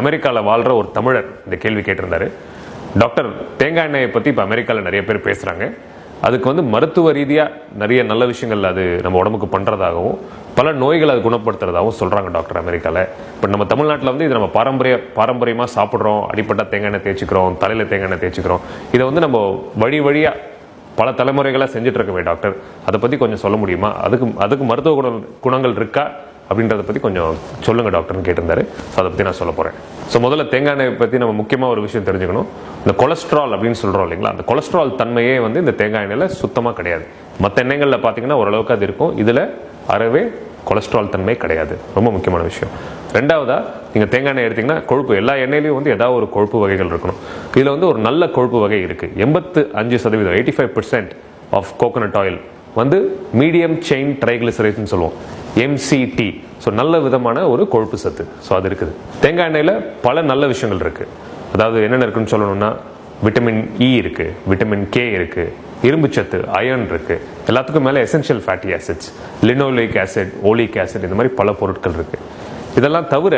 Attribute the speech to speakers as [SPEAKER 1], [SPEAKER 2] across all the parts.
[SPEAKER 1] அமெரிக்காவில் வாழ்கிற ஒரு தமிழர் இந்த கேள்வி கேட்டிருந்தாரு. டாக்டர் தேங்காய் எண்ணெயை பற்றி இப்போ அமெரிக்காவில் நிறைய பேர் பேசுகிறாங்க அதுக்கு வந்து மருத்துவ ரீதியாக நிறைய நல்ல விஷயங்கள் அது நம்ம உடம்புக்கு பண்ணுறதாகவும் பல நோய்களை அது குணப்படுத்துறதாகவும் சொல்கிறாங்க டாக்டர் அமெரிக்காவில் இப்போ நம்ம தமிழ்நாட்டில் வந்து இது நம்ம பாரம்பரிய பாரம்பரியமாக சாப்பிட்றோம் அடிப்பட்ட தேங்காய் எண்ணெய் தேய்ச்சிக்கிறோம் தலையில் தேங்காய் எண்ணெய் தேய்ச்சிக்கிறோம். இதை வந்து நம்ம வழி வழியாக பல தலைமுறைகளாக செஞ்சுட்டு இருக்கவே டாக்டர். அதை பற்றி கொஞ்சம் சொல்ல முடியுமா? அதுக்கு அதுக்கு மருத்துவ குண குணங்கள் இருக்கா? அப்படின்றத பற்றி கொஞ்சம் சொல்லுங்கள் டாக்டர்னு கேட்டிருந்தாரு. ஸோ அதை பற்றி நான் சொல்ல போகிறேன் ஸோ முதல்ல தேங்காய் எண்ணெய் பற்றி நம்ம முக்கியமாக ஒரு விஷயம் தெரிஞ்சுக்கணும். இந்த கொலஸ்ட்ரால் அப்படின்னு சொல்கிறோம் இல்லைங்களா? அந்த கொலஸ்ட்ரால் தன்மையே வந்து இந்த தேங்காய் எண்ணெயில் சுத்தமாக கிடையாது. மற்ற எண்ணெய்களில் பார்த்தீங்கன்னா ஓரளவுக்கு அது இருக்கும். இதில் அறவே கொலஸ்ட்ரால் தன்மை கிடையாது. ரொம்ப முக்கியமான விஷயம். ரெண்டாவதாக நீங்கள் தேங்காய் எண்ணெய் எடுத்தீங்கன்னா கொழுப்பு எல்லா எண்ணெயிலையும் வந்து ஏதாவது ஒரு கொழுப்பு வகைகள் இருக்கணும். இதில் வந்து ஒரு நல்ல கொழுப்பு வகை இருக்குது எண்பத்து அஞ்சு சதவீதம் eighty five percent of coconut oil வந்து மீடியம் செயின் ட்ரைகிளிசரைட்னு சொல்லுவோம். எம்சிடி ஸோ நல்ல விதமான ஒரு கொழுப்பு சத்து. ஸோ அது இருக்குது. தேங்காய் எண்ணெயில் பல நல்ல விஷயங்கள் இருக்குது அதாவது என்னென்ன இருக்குன்னு சொல்லணும்னா விட்டமின் இ e இருக்குது விட்டமின் கே இருக்குது இரும்புச்சத்து அயர்ன் இருக்குது எல்லாத்துக்கும் மேலே essential fatty acids linoleic acid oleic acid இந்த மாதிரி பல பொருட்கள் இருக்குது இதெல்லாம் தவிர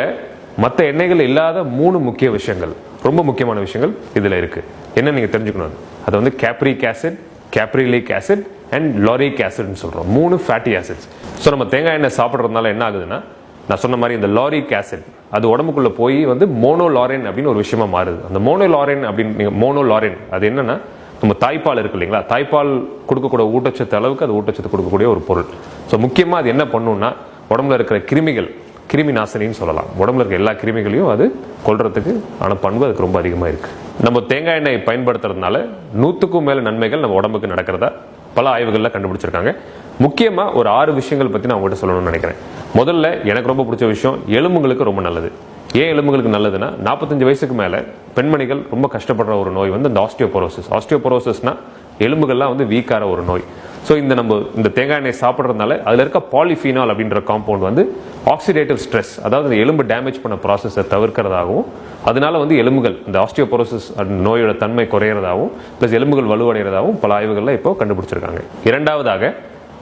[SPEAKER 1] மற்ற எண்ணெய்கள் இல்லாத மூணு முக்கிய விஷயங்கள் ரொம்ப முக்கியமான விஷயங்கள் இதில் இருக்குது என்ன நீங்கள் தெரிஞ்சுக்கணும்? அது வந்து capric acid caprylic acid and lauric ஆசிட்னு சொல்கிறோம் மூணு ஃபேட்டி ஆசிட்ஸ் ஸோ நம்ம தேங்காய் எண்ணெய் சாப்பிட்றதுனால என்ன ஆகுதுன்னா நான் சொன்ன மாதிரி இந்த லாரிக் ஆசிட் அது உடம்புக்குள்ளே போய் வந்து மோனோலாரின் அப்படின்னு ஒரு விஷயமா மாறுது. அந்த மோனோலாரின் அப்படின்னு நீங்கள் மோனோலாரின் அது என்னென்னா நம்ம தாய்ப்பால் இருக்கு இல்லைங்களா? தாய்ப்பால் கொடுக்கக்கூடிய ஊட்டச்சத்து அளவுக்கு அது ஊட்டச்சத்து கொடுக்கக்கூடிய ஒரு பொருள். ஸோ முக்கியமாக அது என்ன பண்ணுன்னா உடம்புல இருக்கிற கிருமிகள் கிருமி நாசினின்னு சொல்லலாம். உடம்புல இருக்க எல்லா கிருமிகளையும் அது கொள்றதுக்கு ஆன பண்பு அதுக்கு ரொம்ப அதிகமாக இருக்குது நம்ம தேங்காய் எண்ணெய் பயன்படுத்துறதுனால நூற்றுக்கும் மேலே நன்மைகள் நம்ம உடம்புக்கு நடக்கிறதா? பல ஆய்வுகளில் கண்டுபிடிச்சிருக்காங்க. முக்கியமாக ஒரு ஆறு விஷயங்கள் பற்றி நான் உங்கள்கிட்ட சொல்லணும்னு நினைக்கிறேன். முதல்ல எனக்கு ரொம்ப பிடிச்ச விஷயம் எலும்புகளுக்கு ரொம்ப நல்லது. ஏன் எலும்புகளுக்கு நல்லதுன்னா நாற்பத்தஞ்சு வயசுக்கு மேலே பெண்மணிகள் ரொம்ப கஷ்டப்படுற ஒரு நோய் வந்து இந்த ஆஸ்டியோபோரோசிஸ் ஆஸ்டியோபோரோசிஸ்னால் எலும்புகள்லாம் வந்து வீக்கார ஒரு நோய். ஸோ இந்த நம்ம இந்த தேங்காய் எண்ணெய் சாப்பிட்றதுனால அதில் இருக்க பாலிஃபீனால் அப்படின்ற காம்பவுண்ட் வந்து ஆக்சிடேட்டிவ் ஸ்ட்ரெஸ் அதாவது எலும்பு டேமேஜ் பண்ண ப்ராசஸை தவிர்க்கிறதாகவும் அதனால வந்து எலும்புகள் இந்த ஆஸ்டியோபோரோசிஸ் நோயோட தன்மை குறையிறதாகவும் ப்ளஸ் எலும்புகள் வலுவடைகிறதாகவும் பல ஆய்வுகளில் இப்போ கண்டுபிடிச்சிருக்காங்க. இரண்டாவதாக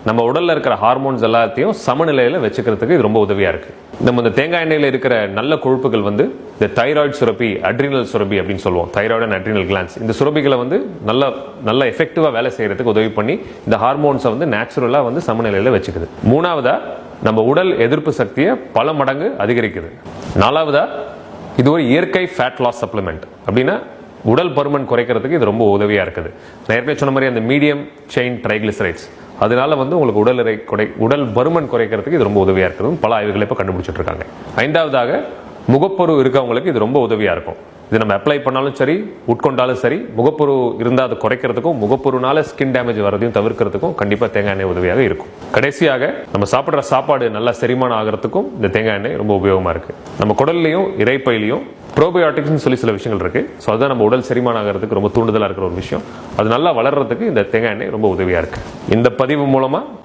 [SPEAKER 1] நம்ம உடலில் இருக்கிற ஹார்மோன்ஸ் எல்லாத்தையும் சமநிலையில் வச்சுக்கிறதுக்கு இது ரொம்ப உதவியாக இருக்குது நம்ம இந்த தேங்காய் எண்ணெயில் இருக்கிற நல்ல கொழுப்புகள் வந்து இந்த தைராய்டு சுரப்பி அட்ரினல் சுரப்பி அப்படின்னு சொல்லுவோம். தைராய்டு அண்ட் அட்ரினல் கிளான்ஸ் இந்த சுரப்பிகளை வந்து நல்ல நல்ல எஃபெக்டிவாக வேலை செய்கிறதுக்கு உதவி பண்ணி இந்த ஹார்மோன்ஸை வந்து நேச்சுரலாக வந்து சமநிலையில் வச்சுக்குது. மூணாவதாக நம்ம உடல் எதிர்ப்பு சக்தியை பல மடங்கு அதிகரிக்குது. நாலாவதாக இது ஒரு இயற்கை ஃபேட் லாஸ் சப்ளிமெண்ட் அப்படின்னா உடல் பருமன் குறைக்கிறதுக்கு இது ரொம்ப உதவியாக இருக்குது. நான் ஏற்கனவே சொன்ன மாதிரி அந்த மீடியம் செயின் ட்ரைக்ளிசரைட்ஸ் அதனால வந்து உங்களுக்கு உடல் இறை குறை உடல் பருமன் குறைக்கிறதுக்கு இது ரொம்ப உதவியாக இருக்குது பல ஆய்வுகளை இப்போ கண்டுபிடிச்சிட்டு இருக்காங்க. ஐந்தாவதாக முகப்பரு இருக்கவங்களுக்கு இது ரொம்ப உதவியாக இருக்கும். இது நம்ம அப்ளை பண்ணாலும் சரி உட்கொண்டாலும் சரி முகப்பொரு இருந்தால் அதை குறைக்கிறதுக்கும் முகப்பொருனால ஸ்கின் டேமேஜ் வரதையும் தவிர்க்கிறதுக்கும் கண்டிப்பாக தேங்காய் எண்ணெய் உதவியாக இருக்கும். கடைசியாக நம்ம சாப்பிட்ற சாப்பாடு நல்லா செரிமானம் ஆகிறதுக்கும் இந்த தேங்காய் எண்ணெய் ரொம்ப உபயோகமாக இருக்குது நம்ம குடல்லையும் இறைப்பையிலையும் ப்ரோபயோட்டிக்ஸ்னு சொல்லி சில விஷயங்கள் இருக்குது ஸோ அதுதான் நம்ம உடல் செரிமானம் ஆகிறதுக்கு ரொம்ப தூண்டுதலாக இருக்கிற ஒரு விஷயம். அது நல்லா வளர்கிறதுக்கு இந்த தேங்காய் எண்ணெய் ரொம்ப உதவியாக இருக்குது இந்த பதிவு மூலமாக